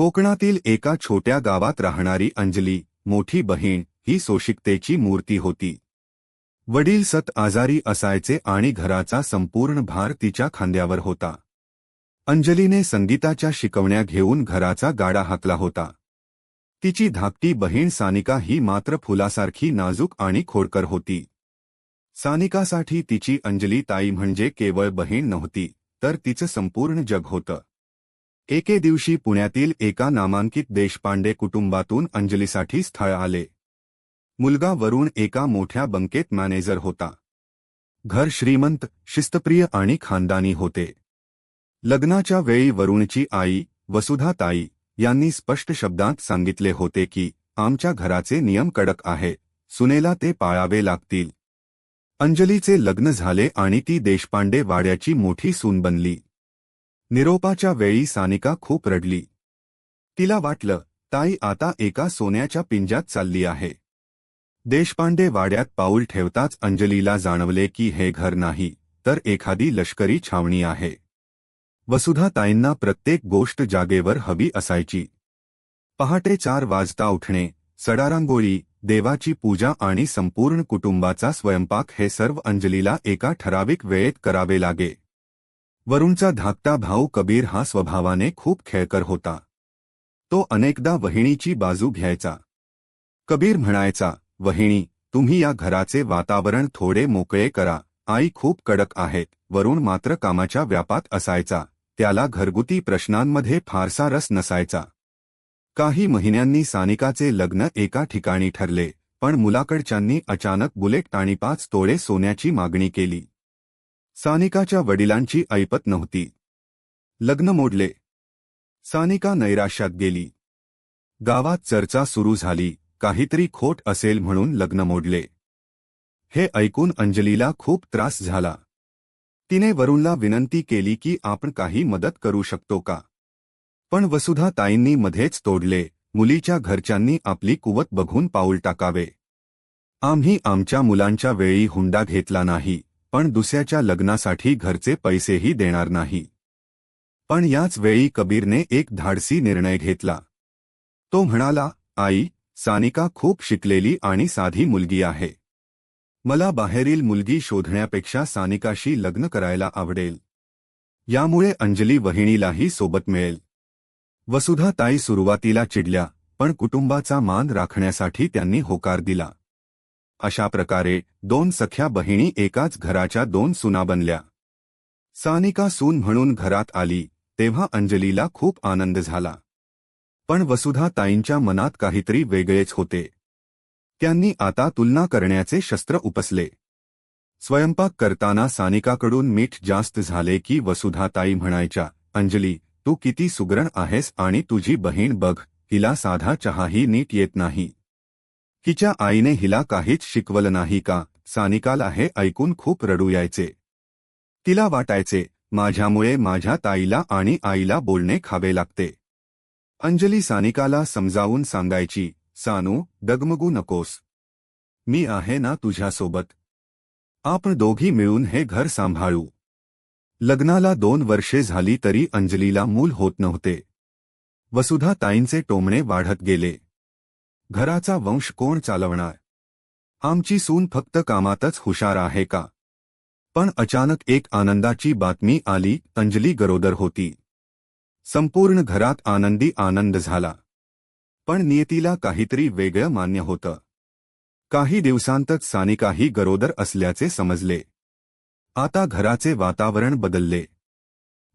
कोकणातील एका छोट्या गावात राहणारी अंजली मोठी बहीण ही सोशिकतेची मूर्ती होती. वडील सत आजारी असायचे आणि घराचा संपूर्ण भार तिच्या खांद्यावर होता. अंजलीने संगीताच्या शिकवण्या घेऊन घराचा गाडा हाकला होता. तिची धाकटी बहीण सानिका ही मात्र फुलासारखी नाजूक आणि खोडकर होती. सानिकासाठी तिची अंजली ताई म्हणजे केवळ बहीण नव्हती तर तिचं संपूर्ण जग होतं. एके दिवशी पुण्यातील एका नामांकित देशपांडे कुटुंबातून अंजलीसाठी स्थळ आले. मुलगा वरुण एका मोठ्या बंकेत मॅनेजर होता. घर श्रीमंत शिस्तप्रिय आणि खानदानी होते. लग्नाच्या वेळी वरुणची आई वसुधाताई यांनी स्पष्ट शब्दांत सांगितले होते की आमच्या घराचे नियम कडक आहे. सुनेला ते पाळावे लागतील. अंजलीचे लग्न झाले आणि ती देशपांडे वाड्याची मोठी सून बनली. निरोपाच्या वेळी सानिका खूप रडली. तिला वाटलं ताई आता एका सोन्याच्या पिंजात चालली आहे. देशपांडे वाड्यात पाऊल ठेवताच अंजलीला जाणवले की हे घर नाही तर एखादी लष्करी छावणी आहे. वसुधाताईंना प्रत्येक गोष्ट जागेवर हवी असायची. पहाटे चार वाजता उठणे सडारांगोळी देवाची पूजा आणि संपूर्ण कुटुंबाचा स्वयंपाक हे सर्व अंजलीला एका ठराविक वेळेत करावे लागे. वरुणचा धाकटा भाऊ कबीर हा स्वभावाने खूप खेळकर होता. तो अनेकदा वहिणीची बाजू घ्यायचा. कबीर म्हणायचा वहिणी तुम्ही या घराचे वातावरण थोडे मोकळे करा. आई खूप कडक आहेत. वरुण मात्र कामाच्या व्यापात असायचा. त्याला घरगुती प्रश्नांमध्ये फारसा रस नसायचा. काही महिन्यांनी सानिकाचे लग्न एका ठिकाणी ठरले पण मुलाकडच्यांनी अचानक बुलेट आणि पाच तोळे सोन्याची मागणी केली. सानिकाच्या वडिलांची ऐपत नव्हती. लग्न मोडले. सानिका नैराश्यात गेली. गावात चर्चा सुरू झाली काहीतरी खोट असेल म्हणून लग्न मोडले. हे ऐकून अंजलीला खूप त्रास झाला. तिने वरुणला विनंती केली की आपण काही मदत करू शकतो का? पण वसुधा ताईंनी मध्येच तोडले मुलीच्या घरच्यांनी आपली कुवत बघून पाऊल टाकावे. आम्ही आमच्या मुलांच्या वेळी हुंडा घेतला नाही. पण दुसऱ्याच्या लग्नासाठी घरचे पैसेही देणार नाही. पण याच वेळी कबीरने एक धाडसी निर्णय घेतला. तो म्हणाला आई सानिका खूप शिकलेली आणि साधी मुलगी आहे. मला बाहेरील मुलगी शोधण्यापेक्षा सानिकाशी लग्न करायला आवडेल. यामुळे अंजली वहिणीलाही सोबत मिळेल. वसुधा ताई सुरुवातीला चिडल्या पण कुटुंबाचा मान राखण्यासाठी त्यांनी होकार दिला. अशा प्रकारे दोन सख्या बहिणी एकाच घराच्या दोन सुना बनल्या. सानिका सून म्हणून घरात आली तेव्हा अंजलीला खूप आनंद झाला. पण वसुधा ताईंच्या मनात काहीतरी वेगळेच होते. त्यांनी आता तुलना करण्याचे शस्त्र उपसले. स्वयंपाक करताना सानिकाकडून मीठ जास्त झाले की वसुधाताई म्हणायच्या अंजली तू किती सुगरण आहेस आणि तुझी बहीण बघ हिला साधा चहाही नीट येत नाही. हिच्या आईने हिला काहीच शिकवलं नाही का? सानिकाला हे ऐकून खूप रडू यायचे. तिला वाटायचे माझ्यामुळे माझ्या ताईला आणि आईला बोलणे खावे लागते. अंजली सानिकाला समजावून सांगायची सानू डगमगू नकोस. मी आहे ना तुझ्यासोबत. आपण दोघी मिळून हे घर सांभाळू. लग्नाला दोन वर्षे झाली तरी अंजलीला मूल होत नव्हते. वसुधा ताईंचे टोमणे वाढत गेले. घराचा वंश कोण चालवणार? आमची सून फक्त कामातच हुशार आहे का? पण अचानक एक आनंदाची बातमी आली अंजली गरोदर होती. संपूर्ण घरात आनंदी आनंद झाला. पण नियतीला काहीतरी वेगळं मान्य होतं. काही दिवसांतच सानिकाही गरोदर असल्याचे समजले. आता घराचे वातावरण बदलले.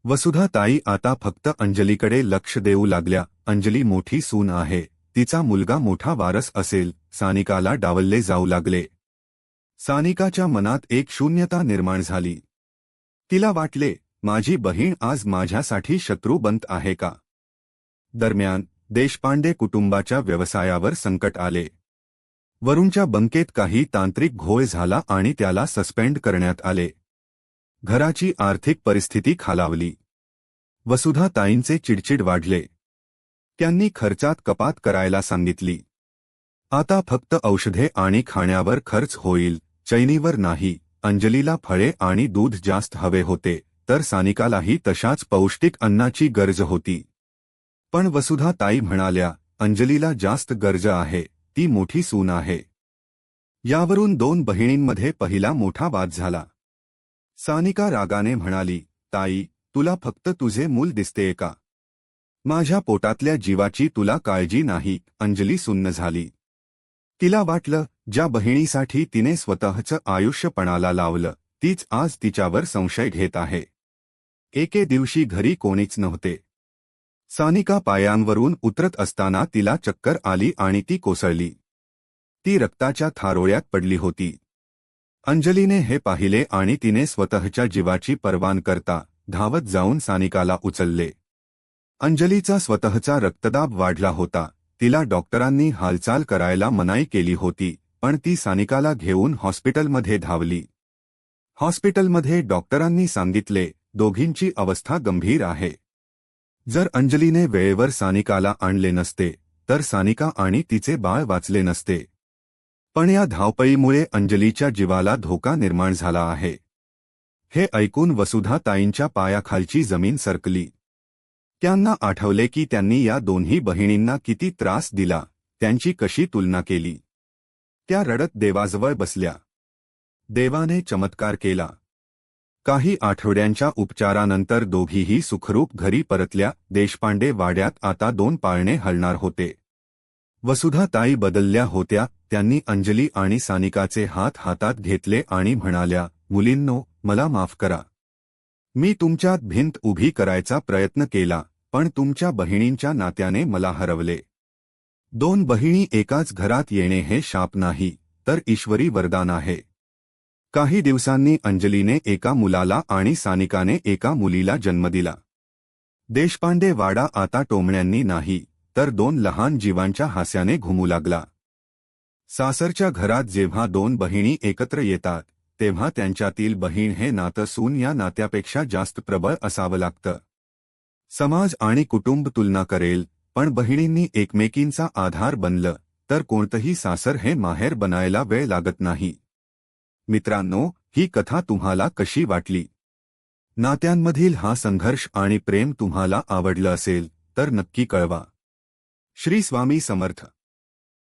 वसुधा ताई आता फक्त अंजलीकडे लक्ष देऊ लागल्या अंजली मोठी सून आहे. तिचा मुलगा मोठा वारस असेल सानिकाला डावलले जाऊ लागले. सानिकाच्या मनात एक शून्यता निर्माण झाली. तिला वाटले माझी बहीण आज माझ्यासाठी शत्रू बनत आहे का? दरम्यान देशपांडे कुटुंबाच्या व्यवसायावर संकट आले. वरुणच्या बंकेत काही तांत्रिक घोळ झाला आणि त्याला सस्पेंड करण्यात आले. घराची आर्थिक परिस्थिती खालावली. वसुधा ताईंचे चिडचिड वाढले. त्यांनी खर्चात कपात करायला सांगितली. आता फक्त औषधे आणि खाण्यावर खर्च होईल चैनीवर नाही अंजलीला फळे आणि दूध जास्त हवे होते तर सानिकालाही तशाच पौष्टिक अन्नाची गरज होती. पण वसुधा ताई म्हणाल्या अंजलीला जास्त गरज आहे ती मोठी सून आहे. यावरून दोन बहिणींमध्ये पहिला मोठा वाद झाला. सानिका रागाने म्हणाली ताई तुला फक्त तुझे मूल दिसतेय का? माझ्या पोटातल्या जीवाची तुला काळजी नाही अंजली सुन्न झाली. तिला वाटलं ज्या बहिणीसाठी तिने स्वतःचं आयुष्यपणाला लावलं तीच आज तिच्यावर संशय घेत आहे. एके दिवशी घरी कोणीच नव्हते. सानिका पायांवरून उतरत असताना तिला चक्कर आली आणि ती कोसळली. ती रक्ताच्या थारोळ्यात पडली होती. अंजलीने हे पाहिले आणि तिने स्वतःच्या जीवाची परवान करता धावत जाऊन सानिकाला उचलले. अंजलीचा स्वतःचा रक्तदाब वाढला होता. तिला डॉक्टरांनी हालचाल करायला मनाई केली होती पण ती सानिकाला घेऊन हॉस्पिटलमध्ये धावली. हॉस्पिटलमध्ये डॉक्टरांनी सांगितले दोघींची अवस्था गंभीर आहे. जर अंजलीने वेळेवर सानिकाला आणले नसते तर सानिका आणि तिचे बाळ वाचले नसते. पण या धावपळीमुळे अंजलीच्या जीवाला धोका निर्माण झाला आहे. हे ऐकून वसुधा ताईंच्या पायाखालची जमीन सरकली. त्यांना आठवले की त्यांनी या दोन्ही बहिणींना किती त्रास दिला त्यांची कशी तुलना केली. त्या रडत देवाजवळ बसल्या. देवाने चमत्कार केला. काही आठवड्यांच्या उपचारानंतर दोघीही सुखरूप घरी परतल्या देशपांडे वाड्यात आता दोन पाळणे हलणार होते. वसुधा ताई बदलल्या होत्या त्यांनी अंजली आणि सानिकाचे हात हातात घेतले आणि म्हणाल्या मुलींनो मला माफ करा. मी तुमच्यात भिंत उभी करायचा प्रयत्न केला. पण तुमच्या बहिणींच्या नात्याने मला हरवले. दोन बहिणी एकाच घरात येणे हे शाप नाही तर ईश्वरी वरदान आहे. काही दिवसांनी अंजलीने एका मुलाला आणि सानिकाने एका मुलीला जन्म दिला. देशपांडे वाडा आता टोमण्यांनी नाही तर दोन लहान जीवांच्या हास्याने घुमू लागला. सासरच्या घरात जेव्हा दोन बहिणी एकत्र येतात तेव्हा त्यांच्यातील बहीण हे नातं सून या नात्यापेक्षा जास्त प्रबळ असावं लागतं. समाज आणि कुटुंब तुलना करेल पण बहिणींनी एकमेकींचा आधार बनलं तर कोणतंही सासर हे माहेर बनायला वेळ लागत नाही. मित्रांनो ही कथा तुम्हाला कशी वाटली? नात्यांमधील हा संघर्ष आणि प्रेम तुम्हाला आवडलं असेल तर नक्की कळवा. श्री स्वामी समर्थ.